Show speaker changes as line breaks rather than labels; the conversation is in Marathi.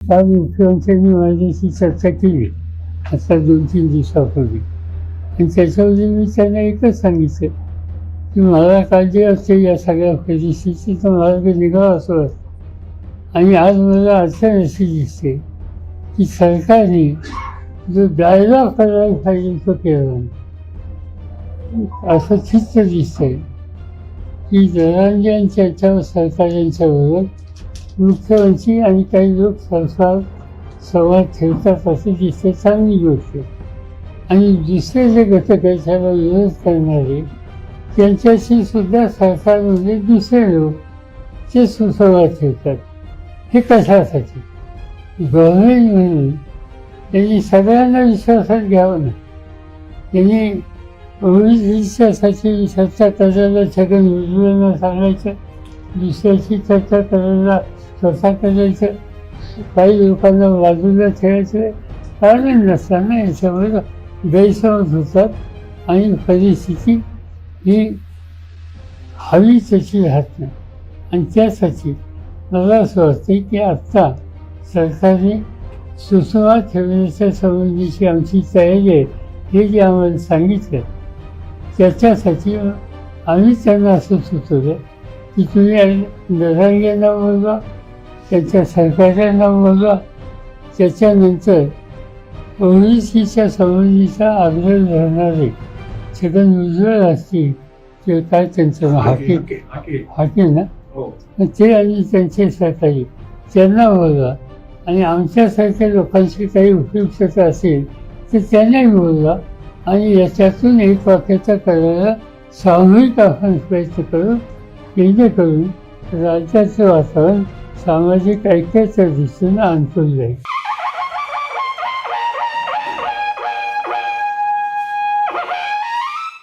काल मुख्यमंत्र्यांनी माझ्याशी चर्चा केली आता दोन तीन दिवसापूर्वी आणि त्याच्यामध्ये मी त्यांना एकच सांगितलं की मला काळजी असते या सगळ्या परिस्थितीची तर मला काही असं वाटतं आणि आज मला अडचण अशी दिसते की सरकारने जो द्यायला करायला पाहिजे तो केला नाही असं चित्र दिसतंय की जरांजन चर्चा सरकार यांच्याबरोबर मुख्यमंत्री आणि काही लोक संसार संवाद ठेवतात असे दिसते चांगली गोष्ट. आणि दुसरे जे घटक आहेत त्याला विरोध करणारे त्यांच्याशी सुद्धा सरकारमध्ये दुसरे लोक ते सुसंवाद ठेवतात हे कशासाठी? गव्हर्नमेंट म्हणून त्यांनी सगळ्यांना विश्वासात घ्यावं ना. त्यांनी विश्वासाची चर्चा करायला छगन भुजबळांना सांगायचं दुसऱ्याची चर्चा करायला स्वतः करायचं. काही लोकांना बाजूला ठेवायचं. कारण नसताना याच्यावर गैरसमज होतात. आणि परिस्थिती ही हवी तशी राहत नाही. आणि त्यासाठी मला असं वाटतं की आत्ता सरकारने सुषमा ठेवण्याच्या संबंधीची आमची तयारी आहे. हे जे आम्हाला सांगितलं त्याच्यासाठी आम्ही त्यांना असं सुचवलं की तुम्ही दरांग्यांना बोलवा त्यांच्या सरकारच्यांना बोलवा त्याच्यानंतर ओबीसीच्या संबंधीचा आग्रह धरणारे छगन भुजबळ असतील ते काय त्यांचं नाव? हाकीम हाकीम ना? मग ते आणि त्यांचे सहकारी त्यांना बोलवा. आणि आमच्यासारख्या लोकांची काही उपयुक्तता असेल तर त्यांनाही बोलवा. आणि याच्यातून एक वाक्याचा करायला सामूहिक आपण प्रयत्न करू जेणेकरून राज्याचं वातावरण सामाजिक ऐक्याचं दिसून आणून जाईल.